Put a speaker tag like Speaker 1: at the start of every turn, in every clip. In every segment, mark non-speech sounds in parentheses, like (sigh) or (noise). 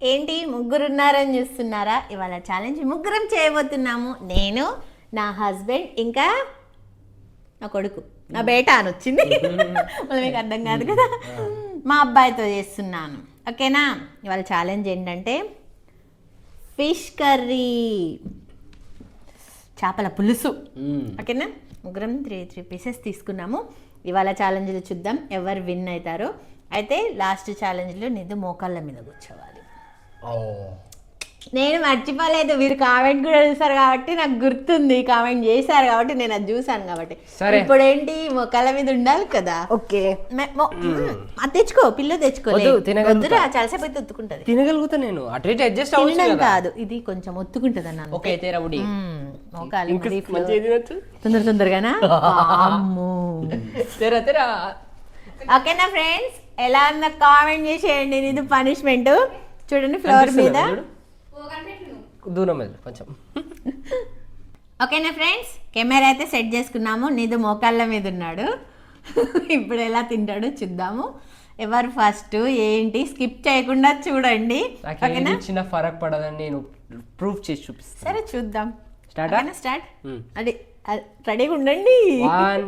Speaker 1: ఏంటి ముగ్గురు ఉన్నారని చూస్తున్నారా? ఇవాళ ఛాలెంజ్ ముగ్గురం చేయబోతున్నాము. నేను నా హస్బెండ్ ఇంకా నా కొడుకు. నా బేట అని వచ్చింది. (laughs) మళ్ళీ మీకు అర్థం కాదు కదా. (laughs) మా అబ్బాయితో చేస్తున్నాను. ఓకేనా? ఇవాళ ఛాలెంజ్ ఏంటంటే ఫిష్ కర్రీ చేపల పులుసు. ఓకేనా? ముగ్గురం త్రీ త్రీ పీసెస్ తీసుకున్నాము. ఇవాళ ఛాలెంజ్లు చూద్దాం. ఎవరు విన్ అవుతారో. అయితే లాస్ట్ ఛాలెంజ్లో నిద్దు మోకాళ్ళ మీద కూర్చోవాలి. నేను మర్చిపోలేదు మీరు కామెంట్ కూడా చూసారు కాబట్టి నాకు గుర్తుంది కామెంట్ చేశారు కాబట్టి నేను అది చూసాను కాబట్టి.
Speaker 2: సరే.
Speaker 1: ఇప్పుడు ఏంటి మోకాళ్ళ మీద ఉండాలి కదా.
Speaker 2: ఓకే.
Speaker 1: అది తెచ్చుకో పిల్ల తెచ్చుకో
Speaker 2: వద్దు, తినగలుగుతా.
Speaker 1: చాలాసేపు అయితే ఒత్తుకుంటది.
Speaker 2: తినగలుగుతా నేను. అటు ఇటు అడ్జస్ట్ అవ్వచ్చు
Speaker 1: తినడం
Speaker 2: కదా.
Speaker 1: కాదు ఇది కొంచెం ఒత్తుకుంటది అన్నాను
Speaker 2: ఓకే
Speaker 1: మోకాలు.
Speaker 2: మంచిగా తినొచ్చు?
Speaker 1: తొందర తొందరగానా? (laughs) అమ్మో
Speaker 2: తేరా తేరా.
Speaker 1: ఓకేనా ఫ్రెండ్స్? ఎలా ఉందో కామెంట్ చేసేయండి ఇది పనిష్మెంట్ చూడండి ఫ్లోర్ మీద.
Speaker 2: దూరం వెళ్ళి కొంచెం.
Speaker 1: ఓకేనా ఫ్రెండ్స్? కెమెరా అయితే సెట్ చేసుకున్నాము. నీదు మోకాళ్ళ మీద ఉన్నాడు. ఇప్పుడు ఎలా తింటాడో చూద్దాము. ఎవరు ఫస్ట్ ఏంటి? స్కిప్ చేయకుండా చూడండి. ఓకేనా?
Speaker 2: చిన్న ఫరక్ పడదని నేను ప్రూఫ్ చేసి చూపిస్తాను.
Speaker 1: సరే చూద్దాం.
Speaker 2: ఆ?
Speaker 1: Start
Speaker 2: Hmm.
Speaker 1: అది రెడీగా ఉండండి.
Speaker 2: వన్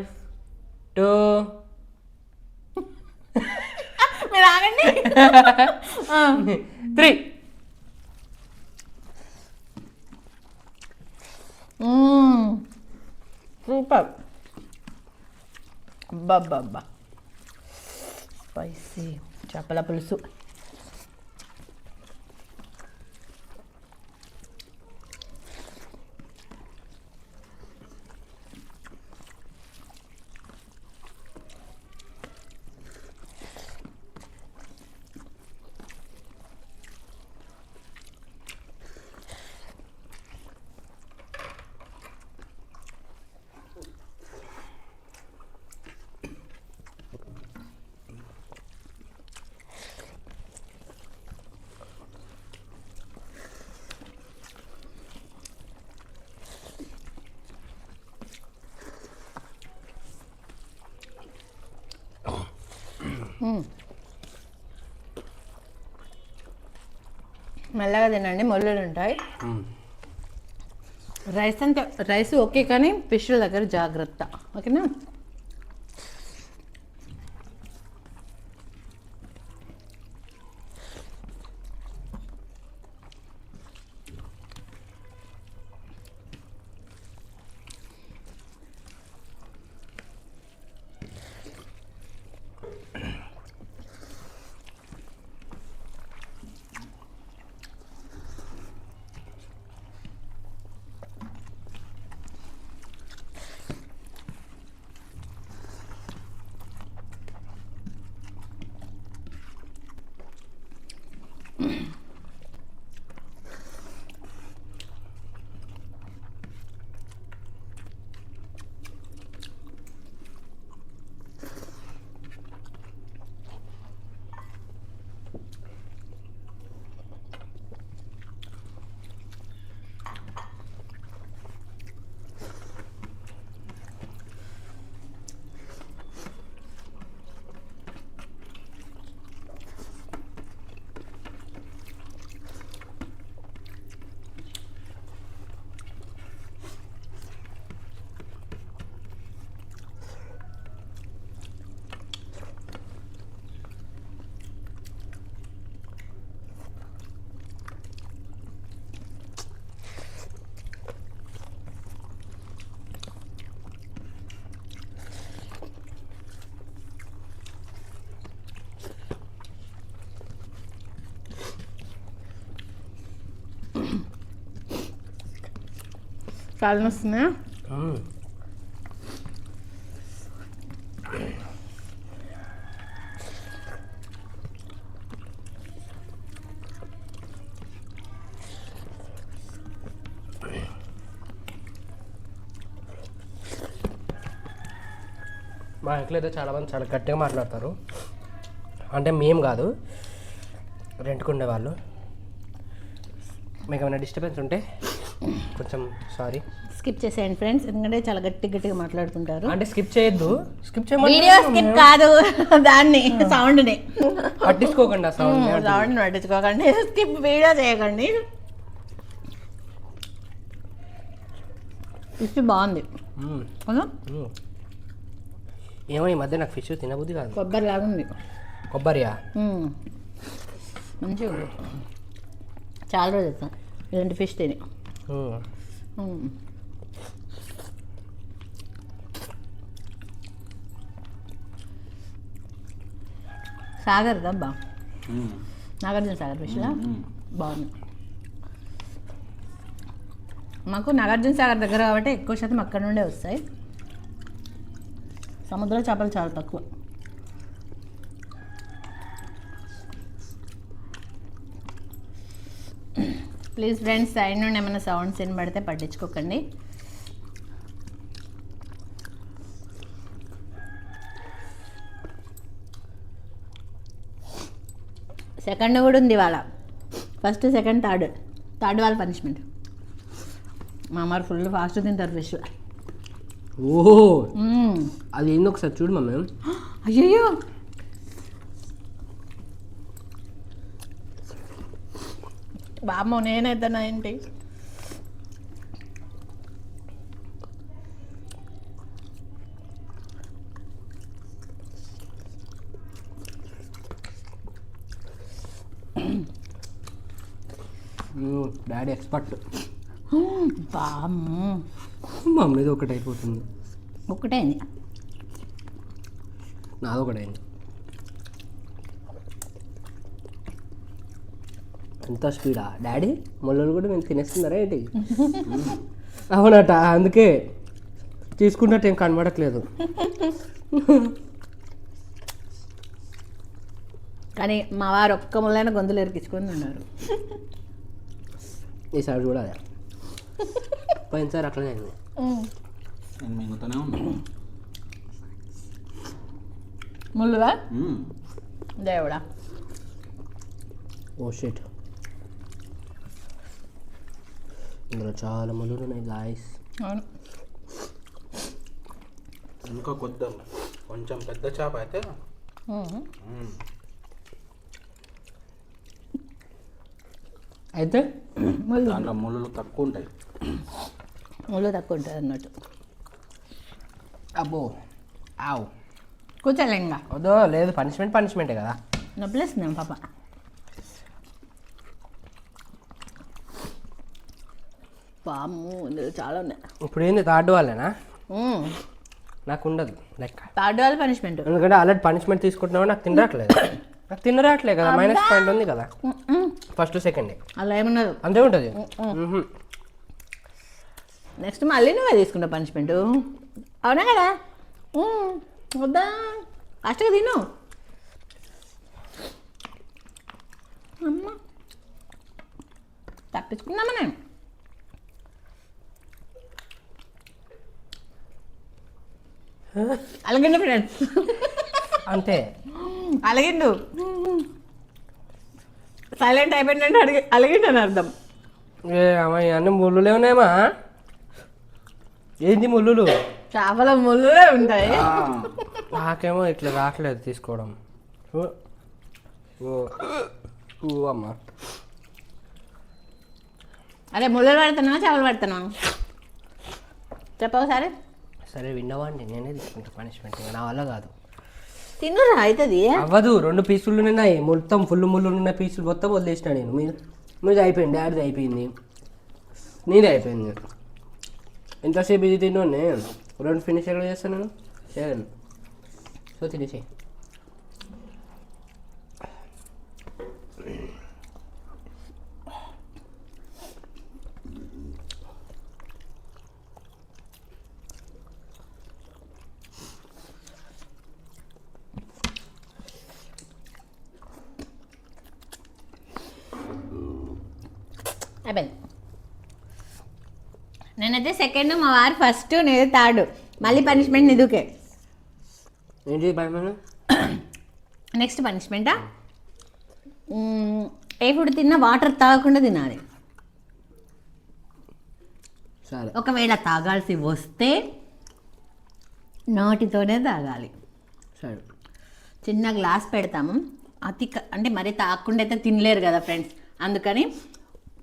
Speaker 2: టూ (laughs)
Speaker 1: మీరు ఆగండి (laughs)
Speaker 2: త్రీ.
Speaker 1: సూపర్. అబ్బబ్బబ్బా. స్పైసీ చేపల పులుసు. మెల్లగా తినండి మొల్లులు ఉంటాయి. రైస్ అంతా రైస్ ఓకే కానీ ఫిష్ల దగ్గర జాగ్రత్త. ఓకేనా? చాలా వస్తున్నాయా
Speaker 2: మా ఇంట్లో అయితే చాలామంది చాలా గట్టిగా మాట్లాడతారు. అంటే మేము కాదు రెంట్కుండే వాళ్ళు మీకు ఏమైనా డిస్టర్బెన్స్ ఉంటే కొంచెం సారీ
Speaker 1: స్కిప్ చేసేయండి ఫ్రెండ్స్ ఎందుకంటే చాలా గట్టి గట్టిగా మాట్లాడుకుంటారు
Speaker 2: అంటే స్కిప్ చేయొద్దు. స్కిప్
Speaker 1: వీడియో స్కిప్ కాదు దాన్ని సౌండ్ని.
Speaker 2: పట్టించుకోకండి ఆ సౌండ్
Speaker 1: సౌండ్ పట్టించుకోకండి స్కిప్ వీడియో చేయకండి. ఫిష్ బాగుంది. కదా
Speaker 2: ఏమో ఈ మధ్య నాకు ఫిష్ తినబుద్ధి కాదు.
Speaker 1: కొబ్బరి లాగా ఉంది.
Speaker 2: కొబ్బరియా.
Speaker 1: మంచిగా చాలా రోజులు అవుతుంది. ఇలాంటి ఫిష్ తిని.
Speaker 2: మ్మ్.
Speaker 1: మ్మ్. సాగర్ దబ్బా. నాగార్జున సాగర్ ఫిష్లా బాగుంది. మాకు నాగార్జున సాగర్ దగ్గర కాబట్టి ఎక్కువ శాతం అక్కడ నుండే వస్తాయి. సముద్ర చేపలు చాలా తక్కువ. ప్లీజ్ ఫ్రెండ్స్ సైడ్ నుండి ఏమైనా సౌండ్స్ వినబడితే పట్టించుకోకండి. సెకండ్ కూడా ఉంది ఇవాళ. ఫస్ట్ సెకండ్ థర్డ్ థర్డ్ వాళ్ళ పనిష్మెంట్ మా అమ్మారు ఫుల్ ఫాస్ట్ తింటారు ఫిష్
Speaker 2: ఓహో! అది ఏందో ఒకసారి చూడు మమ్మీ (gasps)
Speaker 1: అయ్యయ్యో! బామ్మో నేనైతేనా ఏంటి?
Speaker 2: Daddy expert.
Speaker 1: బామ్మో
Speaker 2: మమ్మీది ఒకటి అయిపోతుంది.
Speaker 1: ఒక్కటే అయింది
Speaker 2: ఎంత స్పీడా డాడీ మొల్లలు కూడా మేము తినేస్తున్నారా ఏంటి? (laughs) అవునట అందుకే తీసుకున్నట్టు ఏం కనబడట్లేదు.
Speaker 1: కానీ మా వారు ఒక్క ముళ్ళైన గొంతులు ఎరికించుకొని ఉన్నారు
Speaker 2: ఈసారి కూడా అదే. పోయినసారి అట్లనే అయింది.
Speaker 3: నేను మింగుతూనే ఉన్నాను
Speaker 1: ముళ్ళుగా దేవుడా.
Speaker 2: ఓ షిట్ ఇందులో చాలా ముళ్ళు ఉన్నాయి గాయస్
Speaker 1: అవును.
Speaker 3: ఇంకా కొద్ది కొంచెం పెద్ద చేప అయితే.
Speaker 2: అయితే
Speaker 1: ముళ్ళు.
Speaker 3: దాంట్లో ముళ్ళు తక్కువ ఉంటాయి.
Speaker 1: ముళ్ళు తక్కువ ఉంటుంది అన్నట్టు.
Speaker 2: అబ్బో ఆవు.
Speaker 1: కూర్చోలే ఇంకా.
Speaker 2: వద్దో లేదు పనిష్మెంట్ పనిష్మెంటే కదా.
Speaker 1: నొప్పులేస్తున్నాం పాప. ఇందులో చాలా ఉన్నాయి.
Speaker 2: ఇప్పుడు ఏంది థర్డ్ వాళ్ళేనా. నాకు ఉండదు లెక్క.
Speaker 1: థర్డ్ వాళ్ళ పనిష్మెంట్
Speaker 2: ఎందుకంటే ఆల్రెడీ పనిష్మెంట్ తీసుకుంటున్నావు నాకు తినరాట్లేదు. నాకు తినరాట్లేదు కదా మైనస్ పాయింట్ ఉంది కదా. ఫస్ట్ సెకండ్
Speaker 1: అలా ఏమన్నారు
Speaker 2: అంతే ఉంటుంది.
Speaker 1: నెక్స్ట్ మళ్ళీ నువ్వే తీసుకుంటావు పనిష్మెంట్ అవునా కదా. వద్దా? ఫాస్ట్గా తిను. అమ్మ. తప్పించుకుందామా నేను? అలాగండి ఫ్రెండ్స్
Speaker 2: అంతే.
Speaker 1: అలగిండు. సైలెంట్ అయిపోయిందంటే అడిగి అలగిండు అని అర్థం.
Speaker 2: ఏ అమ్మాయి అన్ని ముళ్ళులే ఉన్నాయమ్మా ఏంది ముళ్ళులు?
Speaker 1: చేపల ముళ్ళులే ఉంటాయి.
Speaker 2: నాకేమో ఇట్లా రావట్లేదు తీసుకోవడం. ఓ ఓ అమ్మ.
Speaker 1: అరే ముళ్ళు పడుతున్నావా చేపలు పడుతున్నావా? చెప్పవు సరే
Speaker 2: సరే విన్నవాండి నేనే తీసుకుంటా పనిష్మెంట్ ఇంకా నా వల్ల కాదు.
Speaker 1: తిన్నురా? అవుతుంది
Speaker 2: అవ్వదు రెండు పీసులు ఉన్నాయి. మొత్తం ఫుల్ ముళ్ళు ఉన్న పీసులు మొత్తం వదిలేసిన నేను. మీరు మీది అయిపోయింది డాడీది అయిపోయింది. నీది అయిపోయింది. ఎంతసేపు ఇది తిన్నాను రెండు ఫినిష్ ఎక్కడ చేస్తాను నేను. సో తినేసి
Speaker 1: అయిపోయింది నేనైతే సెకండ్ మా వారు ఫస్ట్ నేను థర్డ్ మళ్ళీ పనిష్మెంట్ నిదుకే.
Speaker 2: ఏంటి
Speaker 1: నెక్స్ట్ పనిష్మెంటా ఏ ఫుడ్ తిన్నా వాటర్ తాగకుండా తినాలి.
Speaker 2: సరే.
Speaker 1: ఒకవేళ తాగాల్సి వస్తే నోటితోనే తాగాలి.
Speaker 2: సరే.
Speaker 1: చిన్న గ్లాస్ పెడతాము. అతి అంటే మరి తాగకుండా అయితే తినలేరు కదా ఫ్రెండ్స్ అందుకని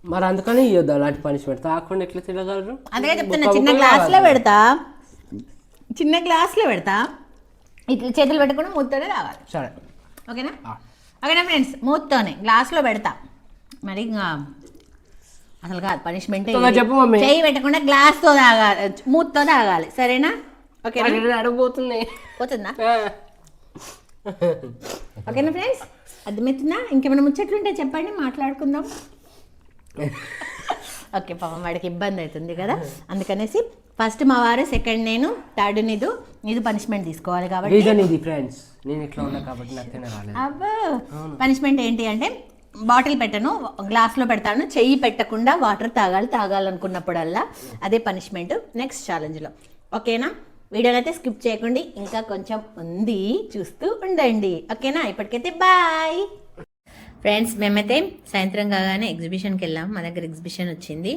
Speaker 2: మరి అందుకని ఇవ్వద్దు అలాంటి పనిష్మెంట్ తాకుండా ఎట్లా తినగలరు?
Speaker 1: అదే చెప్తున్నా చిన్న గ్లాస్లో పెడతా. చిన్న గ్లాస్లో పెడతా. ఇట్లా చేతులు పెట్టుకుని మూతతోనే తాగాలి
Speaker 2: సరే.
Speaker 1: ఓకేనా? ఓకేనా ఫ్రెండ్స్ మూతతోనే. గ్లాస్లో పెడతా. మరి అసలు కాదు పనిష్మెంట్
Speaker 2: చెప్పు మమ్మీ.
Speaker 1: చేయి పెట్టకుండా గ్లాస్తో తాగాలి. మూతతో తాగాలి. సరేనా? ఓకేనా?
Speaker 2: అడగబోతుంది
Speaker 1: పోతుందా? ఓకేనా ఫ్రెండ్స్ అర్థమవుతుందా? ఇంకేమైనా ముచ్చట్లుంటే చెప్పండి మాట్లాడుకుందాం. (laughs) ఓకే పాపం వాడికి ఇబ్బంది అవుతుంది కదా. అందుకనేసి ఫస్ట్ మా వారు సెకండ్ నేను థర్డ్ నీదు నీదు పనిష్మెంట్ తీసుకోవాలి కాబట్టి.
Speaker 2: రీజన్ ఇది ఫ్రెండ్స్ నేను ఇట్లా ఉన్నా కాబట్టి నాకు తినరాలేదు.
Speaker 1: అబ్బో! పనిష్మెంట్ ఏంటి అంటే బాటిల్ పెట్టను గ్లాస్లో పెడతాను చెయ్యి పెట్టకుండా వాటర్ తాగాలి తాగాలనుకున్నప్పుడల్లా అదే పనిష్మెంట్ నెక్స్ట్ ఛాలెంజ్లో ఓకేనా? వీడియోని అయితే స్కిప్ చేయకండి. ఇంకా కొంచెం ఉంది. చూస్తూ ఉండండి. ఓకేనా? ఇప్పటికైతే బాయ్ ఫ్రెండ్స్ మేమైతే సాయంత్రం కాగానే ఎగ్జిబిషన్కి వెళ్ళాం. మా దగ్గర ఎగ్జిబిషన్ వచ్చింది.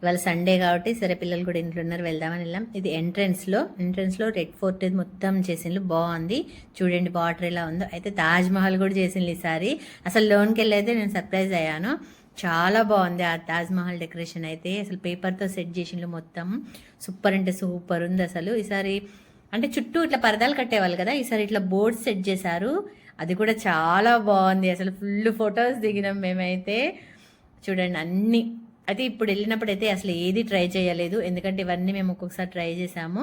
Speaker 1: ఇవాళ సండే కాబట్టి సరే పిల్లలు కూడా ఇంట్లో ఉన్నారు వెళ్దామని వెళ్ళాం. ఇది ఎంట్రన్స్లో ఎంట్రన్స్లో రెడ్ ఫోర్ట్ మొత్తం చేసిండ్రు బాగుంది. చూడండి వాటర్ ఎలా ఉందో. అయితే తాజ్ మహల్ కూడా చేసిండ్రు ఈసారి. అసలు లోన్కి వెళ్ళైతే అయితే నేను సర్ప్రైజ్ అయ్యాను. చాలా బాగుంది ఆ తాజ్ మహల్ డెకరేషన్ అయితే. అసలు పేపర్తో సెట్ చేసిండ్రు మొత్తం. సూపర్ అంటే సూపర్ ఉంది అసలు. ఈసారి అంటే చుట్టూ ఇట్లా పరదాలు కట్టేవాళ్ళు కదా. ఈసారి ఇట్లా బోర్డ్స్ సెట్ చేశారు. అది కూడా చాలా బాగుంది. అసలు ఫుల్ ఫొటోస్ దిగినాం మేమైతే. చూడండి అన్ని. అయితే ఇప్పుడు వెళ్ళినప్పుడు అయితే అసలు ఏది ట్రై చేయలేదు. ఎందుకంటే ఇవన్నీ మేము ఒక్కొక్కసారి ట్రై చేసాము.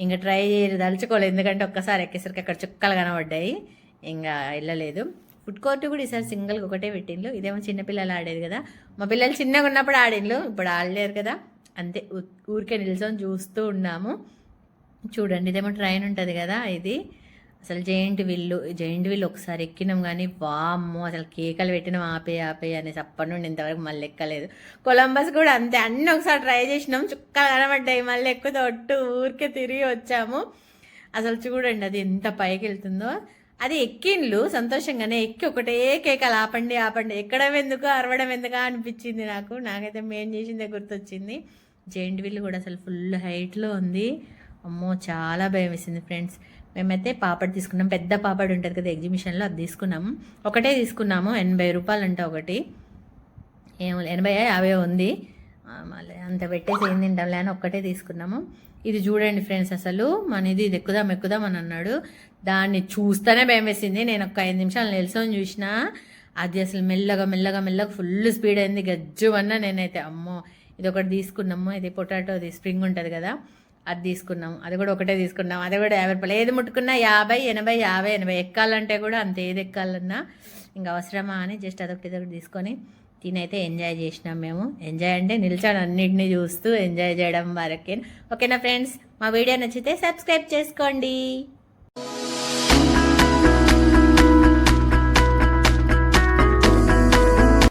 Speaker 1: ఇంకా ట్రై దలుచుకోలేదు ఎందుకంటే ఒక్కసారి ఎక్కేసరికి అక్కడ చుక్కలు కనబడ్డాయి. ఇంకా వెళ్ళలేదు. ఫుడ్ కోర్ట్ కూడా ఈసారి సింగిల్గా ఒకటే పెట్టిండ్రు ఇదేమో చిన్నపిల్లలు ఆడేది కదా. మా పిల్లలు చిన్నగా ఉన్నప్పుడు ఆడిండ్రు ఇప్పుడు ఆడలేరు కదా. అంతే. ఊరికే నిల్చొని చూస్తూ ఉన్నాము. చూడండి ఇదేమో ట్రైన్ ఉంటుంది కదా ఇది. అసలు జైంట్ విల్లు జైంట్ విల్లు ఒకసారి ఎక్కినాం కానీ వామ్మో అసలు కేకలు పెట్టినాం ఆపే ఆపే అనేసి అప్పటి నుండి ఇంతవరకు మళ్ళీ ఎక్కలేదు. కొలంబస్ కూడా అంతే అన్నీ ఒకసారి ట్రై చేసినాం చుక్కలు కనబడ్డాయి మళ్ళీ ఎక్కుతో ఒట్టు ఊరికే తిరిగి వచ్చాము. అసలు చూడండి అది ఎంత పైకి వెళ్తుందో. అది ఎక్కిండ్లు సంతోషంగానే ఎక్కి ఒకటే కేకలు ఆపండి ఆపండి ఎక్కడం ఎందుకు అరవడం ఎందుకు అనిపించింది నాకు. నాకైతే మేం చేసిందే గుర్తొచ్చింది. జైంట్ విల్ కూడా అసలు ఫుల్ హైట్లో ఉంది. అమ్మో చాలా భయం వేసింది ఫ్రెండ్స్. మేమైతే పాపడ్ తీసుకున్నాం. పెద్ద పాపడ్ ఉంటుంది కదా ఎగ్జిబిషన్లో అది తీసుకున్నాము ఒకటే తీసుకున్నాము ఎనభై రూపాయలు అంట ఒకటి. ఏమో ఎనభై యాభై ఉంది. మళ్ళీ అంత పెట్టేసి ఏం తింటాంలే అని ఒక్కటే తీసుకున్నాము. ఇది చూడండి ఫ్రెండ్స్ అసలు మనది ఇది ఎక్కుదాం ఎక్కుదాం అని అన్నాడు. దాన్ని చూస్తేనే భయం వేసింది. నేను ఒక ఐదు నిమిషాలు నిల్చొని చూసిన అది అసలు మెల్లగా మెల్లగా మెల్లగా ఫుల్ స్పీడ్ అయింది. గజ్జు అన్న నేనైతే అమ్మో ఇది ఒకటి తీసుకున్నాము. ఇది పొటాటో అది స్ప్రింగ్ ఉంటుంది కదా. అది తీసుకున్నాం అది కూడా ఒకటే తీసుకున్నాం అది కూడా యాభై రూపాయలు. ఏది ముట్టుకున్నా యాభై ఎనభై యాభై ఎనభై ఎక్కాలంటే కూడా అంత ఏది ఎక్కాలన్నా ఇంకా అవసరమా అని జస్ట్ అదొకటి ఇదొకటి తీసుకొని తినైతే ఎంజాయ్ చేసినాం మేము. ఎంజాయ్ అంటే నిల్చొని అన్నిటిని చూస్తూ ఎంజాయ్ చేయడం వరకే. ఓకేనా ఫ్రెండ్స్? మా వీడియో నచ్చితే సబ్స్క్రైబ్ చేసుకోండి.